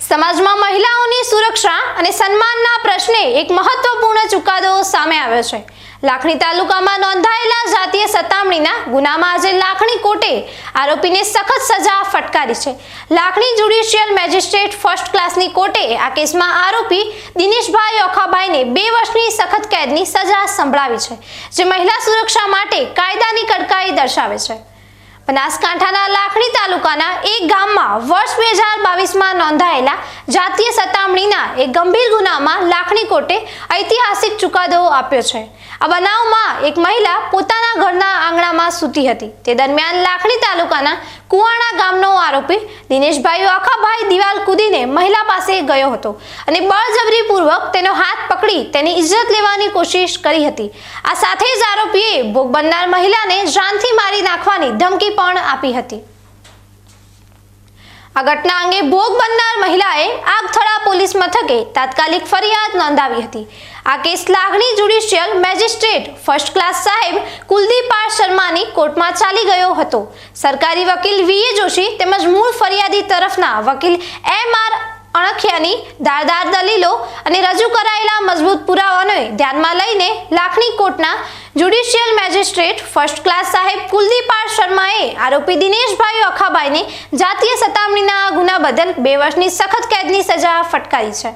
સમાજમાં મહિલાઓની સુરક્ષા અને સન્માનના પ્રશ્ને એક મહત્વપૂર્ણ ચુકાદો સામે આવ્યો છે. લાખણી તાલુકામાં નોંધાયેલા જાતીય સતામણીના ગુનામાં આજે લાખણી કોર્ટે આરોપીને સખત સજા ફટકારી છે. લાખણી જ્યુડિશિયલ મેજિસ્ટ્રેટ ફર્સ્ટ ક્લાસની કોર્ટે આ કેસમાં આરોપી દિનેશભાઈ ઓખાભાઈને બે વર્ષની સખત કેદની સજા સંભળાવી છે, જે મહિલા સુરક્ષા માટે કાયદાની કડકાઈ દર્શાવે છે. બનાસકાંઠાના લાખણી તાલુકાના એક ગામમાં વર્ષ બે હજાર બાવીસમાં નોંધાયેલા જાતીય સતામણીના એક ગંભીર ગુનામાં લાખણી કોર્ટે ઐતિહાસિક ચુકાદો આપ્યો છે. આ બનાવમાં એક મહિલા પોતાના ઘરના આંગણામાં સૂતી હતી. તે દરમિયાન લાખણી તાલુકાના કુવાણા ગામનો આરોપી દિનેશભાઈ આખાભાઈ દિવાલ કૂદીને મહિલા પાસે ગયો હતો અને બળજબરીપૂર્વક તેનો હાથ પકડી તેની ઇજ્જત લેવાની કોશિશ કરી હતી. આ સાથે જ આરોપીએ ભોગ બનનાર મહિલાને જાનથી મારી નાખવાની ધમકી પણ આપી હતી. આ ઘટના અંગે ભોગ બનનાર મહિલાએ આગથળા પોલીસ મથકે તાત્કાલિક ફરિયાદ નોંધાવી હતી. આ કેસ લાગણી જ્યુડિશિયલ મેજિસ્ટ્રેટ ફર્સ્ટ ક્લાસ સાહેબ કુલદીપ આર શર્માની કોર્ટમાં ચાલી ગયો હતો. સરકારી વકીલ વીએ જોશી તેમજ મૂળ ફરિયાદી તરફના વકીલ એમ આર અણખિયાની ધારદાર દલીલો અને રજૂ કરાયેલા મજબૂત પુરાવાને ધ્યાનમાં લઈને લાખણી કોર્ટના જ્યુડિશિયલ મેજિસ્ટ્રેટ ફર્સ્ટ ક્લાસ સાહેબ કુલદીપ આર આરોપી દિનેશભાઈ અખાભાઈને જાતીય સતામણીના ગુના બદલ બે વર્ષની સખત કેદની સજા ફટકારી છે.